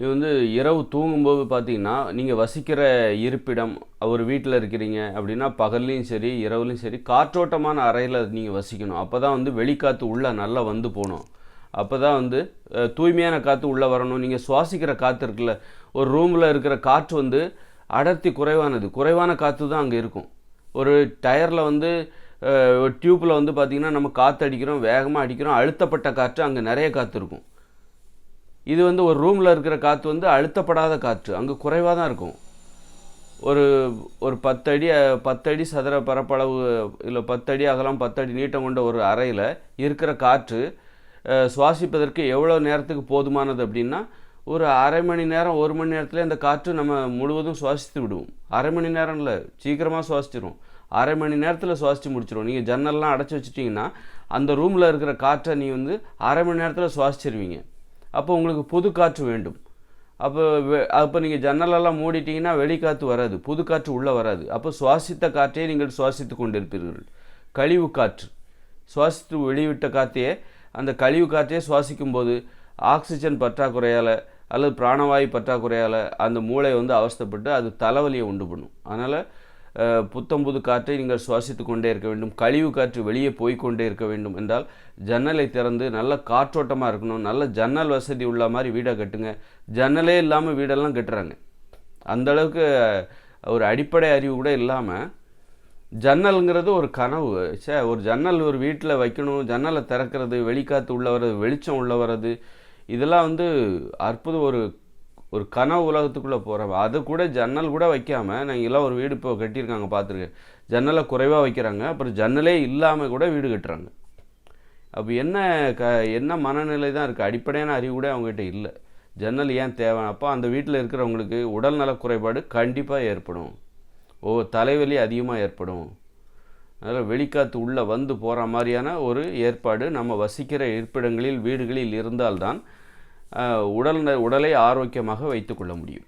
இது வந்து இரவு தூங்கும்போது பார்த்தீங்கன்னா நீங்கள் வசிக்கிற இருப்பிடம் ஒரு வீட்டில் இருக்கிறீங்க அப்படின்னா பகல்லையும் சரி இரவுலையும் சரி காற்றோட்டமான அறையில் நீங்கள் வசிக்கணும். அப்போ தான் வந்து வெளிக்காற்று உள்ளே நல்லா வந்து போகணும். அப்போ தான் வந்து தூய்மையான காற்று உள்ளே வரணும். நீங்கள் சுவாசிக்கிற காற்று இருக்குல்ல ஒரு ரூமில் இருக்கிற காற்று வந்து அடர்த்தி குறைவானது. குறைவான காற்று தான் அங்கே இருக்கும். ஒரு டயரில் வந்து டியூப்பில் வந்து பார்த்திங்கன்னா நம்ம காற்று அடிக்கிறோம் வேகமாக அடிக்கிறோம் அழுத்தப்பட்ட காற்று அங்கே நிறைய காற்று இருக்கும். இது வந்து ஒரு ரூமில் இருக்கிற காற்று வந்து அழுத்தப்படாத காற்று. அங்கே குறைவாக தான் இருக்கும். ஒரு ஒரு பத்தடி பத்தடி சதுர பரப்பளவு இல்லை பத்தடி அகலம் பத்தடி நீட்டம் கொண்ட ஒரு அறையில் இருக்கிற காற்று சுவாசிப்பதற்கு எவ்வளோ நேரத்துக்கு போதுமானது அப்படின்னா ஒரு அரை மணி நேரம் ஒரு மணி நேரத்தில் அந்த காற்று நம்ம முழுவதும் சுவாசித்து விடுவோம். அரை மணி நேரம் இல்லை சீக்கிரமாக சுவாசிச்சிரும் அரை மணி நேரத்தில் சுவாசித்து முடிச்சிடும் நீங்கள் ஜன்னல்லாம் அடைச்சி வச்சுட்டிங்கன்னா அந்த ரூமில் இருக்கிற காற்றை நீ வந்து அரை மணி நேரத்தில் சுவாசிச்சிருவீங்க. அப்போ உங்களுக்கு புது காற்று வேண்டும். அப்போ அப்போ நீங்கள் ஜன்னலெல்லாம் மூடிட்டீங்கன்னா வெளிக்காற்று வராது புது காற்று உள்ளே வராது. அப்போ சுவாசித்த காற்றையே நீங்கள் சுவாசித்து கொண்டிருப்பீர்கள். கழிவு காற்று. சுவாசித்து வெளிவிட்ட காற்றையே அந்த கழிவு காற்றையே சுவாசிக்கும் போது ஆக்சிஜன் பற்றாக்குறையால் அல்லது பிராணவாயு பற்றாக்குறையால் அந்த மூளை வந்து அவஸ்தப்பட்டு அது தலைவலியை உண்டு பண்ணும். அதனால் புத்தம்புது புத்தம் புது காற்றை நீங்கள் சுவாசித்து கொண்டே இருக்க வேண்டும். கழிவு காற்று வெளியே போய் கொண்டே இருக்க வேண்டும் என்றால் ஜன்னலை திறந்து நல்ல காற்றோட்டமாக இருக்கணும். நல்ல ஜன்னல் வசதி உள்ள மாதிரி வீடை கட்டுங்க. ஜன்னலே இல்லாமல் வீடெல்லாம் கட்டுறாங்க. அந்த அளவுக்கு ஒரு அடிப்படை அறிவு கூட இல்லாமல் ஜன்னல்ங்கிறது ஒரு கனவு. சே ஒரு ஜன்னல் ஒரு வீட்டில் வைக்கணும். ஜன்னலை திறக்கிறது வெளிக்காற்று உள்ள வர்றது வெளிச்சம் உள்ள வர்றது இதெல்லாம் வந்து அற்புதம் ஒரு ஒரு கனவு உலகத்துக்குள்ளே போகிறவன் அது கூட ஜன்னல் கூட வைக்காமல் நான் எல்லாம் ஒரு வீடு இப்போ கட்டியிருக்காங்க பார்த்துருக்கேன் ஜன்னலை குறைவாக வைக்கிறாங்க அப்புறம் ஜன்னலே இல்லாமல் கூட வீடு கட்டுறாங்க. அப்போ என்ன க என்ன மனநிலை தான் இருக்குது அடிப்படையான அறிவு கூட அவங்ககிட்ட இல்லை. ஜன்னல் ஏன் தேவை? அப்போ அந்த வீட்டில் இருக்கிறவங்களுக்கு உடல்நல குறைபாடு கண்டிப்பாக ஏற்படும். ஓ தலைவலி அதிகமாக ஏற்படும். அதனால் வெளிக்காற்று உள்ளே வந்து போகிற மாதிரியான ஒரு ஏற்பாடு நம்ம வசிக்கிற இருப்பிடங்களில் வீடுகளில் இருந்தால்தான் உடல் ந- உடலை ஆரோக்கியமாக வைத்துக்கொள்ள முடியும்.